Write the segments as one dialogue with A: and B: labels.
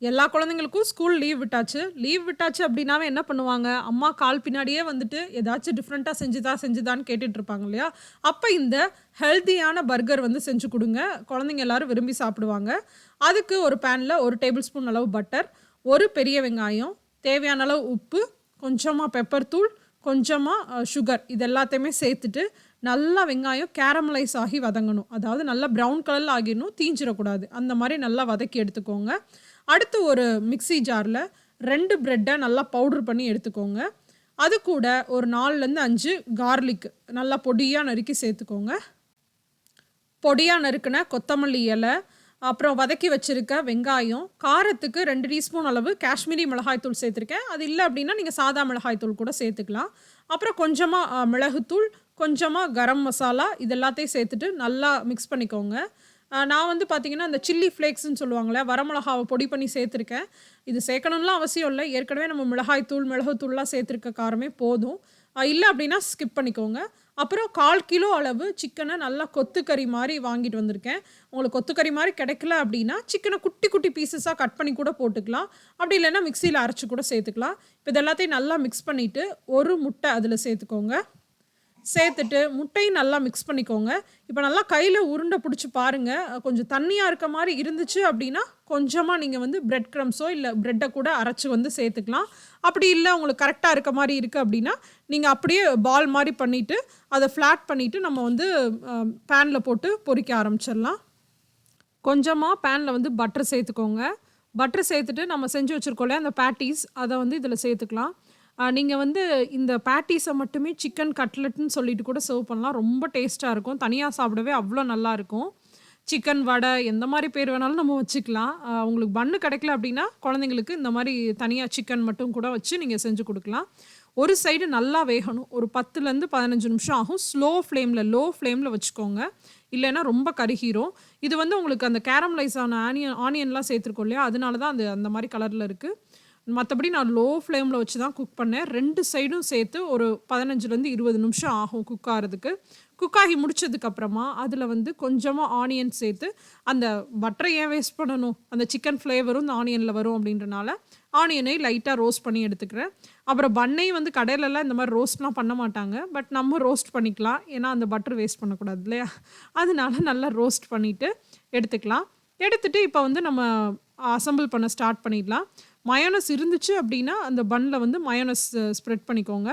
A: எல்லா குழந்தைங்களுக்கும் school leave விட்டாச்சு. லீவ் விட்டாச்சு அப்படின்னாவே என்ன பண்ணுவாங்க? அம்மா கால் பின்னாடியே வந்துட்டு ஏதாச்சும் டிஃப்ரெண்ட்டாக செஞ்சுதா செஞ்சுதான்னு கேட்டுட்டு இருப்பாங்க இல்லையா? அப்போ இந்த ஹெல்த்தியான பர்கர் வந்து செஞ்சு கொடுங்க. குழந்தைங்க எல்லாரும் விரும்பி சாப்பிடுவாங்க. அதுக்கு ஒரு பேனில் ஒரு டேபிள் ஸ்பூன் அளவு பட்டர் ஒரு பெரிய வெங்காயம் தேவையான அளவு உப்பு கொஞ்சமாக பெப்பர் தூள் கொஞ்சமாக சுகர் இது எல்லாத்தையுமே சேர்த்துட்டு நல்லா வெங்காயம் கேரமலைஸ் ஆகி வதங்கணும். அதாவது நல்லா ப்ரௌன் கலரில் ஆகிடணும் தீஞ்சிடக்கூடாது. அந்த மாதிரி நல்லா வதக்கி எடுத்துக்கோங்க. அடுத்து ஒரு மிக்ஸி ஜாரில் ரெண்டு ப்ரெட்டை நல்லா பவுடர் பண்ணி எடுத்துக்கோங்க. அது கூட ஒரு நாலுலேருந்து அஞ்சு கார்லிக் நல்லா பொடியாக நறுக்கி சேர்த்துக்கோங்க. பொடியாக நறுக்கின கொத்தமல்லி இலை அப்புறம் வதக்கி வச்சுருக்க வெங்காயம் காரத்துக்கு ரெண்டு டீஸ்பூன் அளவு காஷ்மீரி மிளகாய்த்தூள் சேர்த்துருக்கேன். அது இல்லை அப்படின்னா நீங்கள் சாதா மிளகாய்த்தூள் கூட சேர்த்துக்கலாம். அப்புறம் கொஞ்சமாக மிளகுத்தூள் கொஞ்சமாக கரம் மசாலா இது எல்லாத்தையும் சேர்த்துட்டு நல்லா மிக்ஸ் பண்ணிக்கோங்க. நான் வந்து பார்த்திங்கன்னா இந்த சில்லி ஃப்ளேக்ஸ்ன்னு சொல்லுவாங்களே வரமிளகாவை பொடி பண்ணி சேர்த்துருக்கேன். இது சேர்க்கணும்லாம் அவசியம் இல்லை. ஏற்கனவே நம்ம மிளகாய்த்தூள் மிளகுத்தூள்லாம் சேர்த்துருக்க காரமே போதும். இல்லை அப்படின்னா ஸ்கிப் பண்ணிக்கோங்க. அப்புறம் கால் கிலோ அளவு சிக்கனை நல்லா கொத்துக்கறி மாதிரி வாங்கிட்டு வந்திருக்கேன். உங்களுக்கு கொத்துக்கறி மாதிரி கிடைக்கல அப்படின்னா சிக்கனை குட்டி குட்டி பீசஸாக கட் பண்ணி கூட போட்டுக்கலாம். அப்படி இல்லைன்னா மிக்சியில் அரைச்சி கூட சேர்த்துக்கலாம். இப்போ இது எல்லாத்தையும் நல்லா மிக்ஸ் பண்ணிவிட்டு ஒரு முட்டை அதில் சேர்த்துக்கோங்க. சேர்த்துட்டு முட்டையும் நல்லா மிக்ஸ் பண்ணிக்கோங்க. இப்போ நல்லா கையில் உருண்டை பிடிச்சி பாருங்கள் கொஞ்சம் தண்ணியாக இருக்க மாதிரி இருந்துச்சு அப்படின்னா கொஞ்சமாக நீங்கள் வந்து பிரெட் க்ரம்ஸோ இல்லை ப்ரெட்டை கூட அரைச்சி வந்து சேர்த்துக்கலாம். அப்படி இல்லை உங்களுக்கு கரெக்டாக இருக்க மாதிரி இருக்குது அப்படின்னா நீங்கள் அப்படியே பால் மாதிரி பண்ணிவிட்டு அதை ஃப்ளாட் பண்ணிவிட்டு நம்ம வந்து பேனில் போட்டு பொரிக்க ஆரம்பிச்சிடலாம். கொஞ்சமாக பேனில் வந்து பட்டர் சேர்த்துக்கோங்க. பட்டர் சேர்த்துட்டு நம்ம செஞ்சு வச்சுருக்கோம்ல அந்த பேட்டிஸ் அதை வந்து இதில் சேர்த்துக்கலாம். நீங்கள் வந்து இந்த பேட்டிஸை மட்டுமே சிக்கன் கட்லெட்னு சொல்லிட்டு கூட சர்வ் பண்ணலாம். ரொம்ப டேஸ்ட்டாக இருக்கும். தனியாக சாப்பிடவே அவ்வளோ நல்லாயிருக்கும் சிக்கன் வடை எந்த மாதிரி பேர் வேணாலும் நம்ம வச்சுக்கலாம். உங்களுக்கு பன்னு கிடைக்கல அப்படின்னா குழந்தைங்களுக்கு இந்த மாதிரி தனியாக சிக்கன் மட்டும் கூட வச்சு நீங்கள் செஞ்சு கொடுக்கலாம். ஒரு சைடு நல்லா வேகணும். ஒரு பத்துலேருந்து பதினஞ்சு நிமிஷம் ஆகும். ஸ்லோ ஃப்ளேமில் லோ ஃப்ளேமில் வச்சுக்கோங்க. இல்லைன்னா ரொம்ப கருகிரும். இது வந்து உங்களுக்கு அந்த கேரமலைஸ் ஆன ஆனியன் ஆனியன்லாம் சேர்த்துருக்கோம் இல்லையா? அதனால தான் அது அந்த மாதிரி கலரில் இருக்குது மற்றபடி நான் லோ ஃப்ளேமில் வச்சு தான் குக் பண்ணேன். ரெண்டு சைடும் சேர்த்து ஒரு பதினஞ்சுலேருந்து இருபது நிமிஷம் ஆகும் குக் ஆகிறதுக்கு குக் ஆகி முடிச்சதுக்கப்புறமா அதில் வந்து கொஞ்சமாக ஆனியன் சேர்த்து அந்த பட்டரை ஏன் வேஸ்ட் பண்ணணும்? அந்த சிக்கன் ஃப்ளேவரும் இந்த ஆனியனில் வரும் அப்படின்றனால ஆனியனை லைட்டாக ரோஸ்ட் பண்ணி எடுத்துக்கிறேன். அப்புறம் பண்ணை வந்து கடையிலலாம் இந்த மாதிரி ரோஸ்ட்லாம் பண்ண மாட்டாங்க. பட் நம்ம ரோஸ்ட் பண்ணிக்கலாம். ஏன்னா அந்த பட்டர் வேஸ்ட் பண்ணக்கூடாது இல்லையா? அதனால நல்லா ரோஸ்ட் பண்ணிவிட்டு எடுத்துக்கலாம். எடுத்துட்டு இப்போ வந்து நம்ம அசம்பிள் பண்ண ஸ்டார்ட் பண்ணிடலாம். மயோனஸ் இருந்துச்சு அப்படின்னா அந்த பன்னில் வந்து மயோனஸ் ஸ்ப்ரெட் பண்ணிக்கோங்க.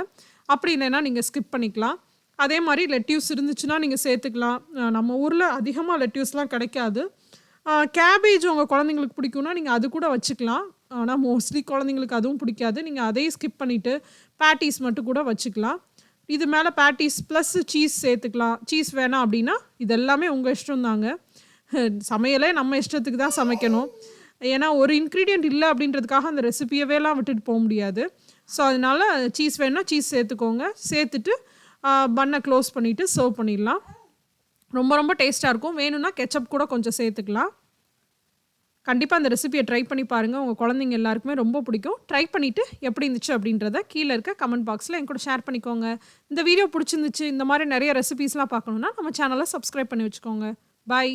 A: அப்படி இல்லைன்னா நீங்கள் ஸ்கிப் பண்ணிக்கலாம். அதே மாதிரி லெட்யூஸ் இருந்துச்சுன்னா நீங்கள் சேர்த்துக்கலாம். நம்ம ஊரில் அதிகமாக லெட்யூஸ்லாம் கிடைக்காது. கேபேஜ் உங்கள் குழந்தைங்களுக்கு பிடிக்கும்னா நீங்கள் அது கூட வச்சுக்கலாம். ஆனால் மோஸ்ட்லி குழந்தைங்களுக்கு அதுவும் பிடிக்காது. நீங்கள் அதையும் ஸ்கிப் பண்ணிவிட்டு பேட்டிஸ் மட்டும் கூட வச்சுக்கலாம். இது மேலே பேட்டிஸ் ப்ளஸ் சீஸ் சேர்த்துக்கலாம். சீஸ் வேணாம் அப்படின்னா இதெல்லாமே உங்கள் இஷ்டம் தாங்க சமையலே நம்ம இஷ்டத்துக்கு தான் சமைக்கணும். ஏன்னா ஒரு இன்க்ரீடியண்ட் இல்லை அப்படின்றதுக்காக அந்த ரெசிபியவேலாம் விட்டுட்டு போக முடியாது. ஸோ அதனால் சீஸ் வேணால் சீஸ் சேர்த்துக்கோங்க. சேர்த்துட்டு பண்ணை க்ளோஸ் பண்ணிவிட்டு சர்வ் பண்ணிடலாம். ரொம்ப ரொம்ப டேஸ்ட்டாக இருக்கும். வேணும்னா கெச்சப் கூட கொஞ்சம் சேர்த்துக்கலாம். கண்டிப்பாக அந்த ரெசிபியை ட்ரை பண்ணி பாருங்கள் உங்கள் குழந்தைங்க எல்லாருக்குமே ரொம்ப பிடிக்கும். ட்ரை பண்ணிவிட்டு எப்படி இருந்துச்சு அப்படின்றத கீழே இருக்க கமெண்ட் பாக்ஸில் என் கூட ஷேர் பண்ணிக்கோங்க. இந்த வீடியோ பிடிச்சிருந்துச்சு இந்த மாதிரி நிறைய ரெசிபீஸ்லாம் பார்க்கணுன்னா நம்ம சேனலை சப்ஸ்கிரைப் பண்ணி வச்சுக்கோங்க. பாய்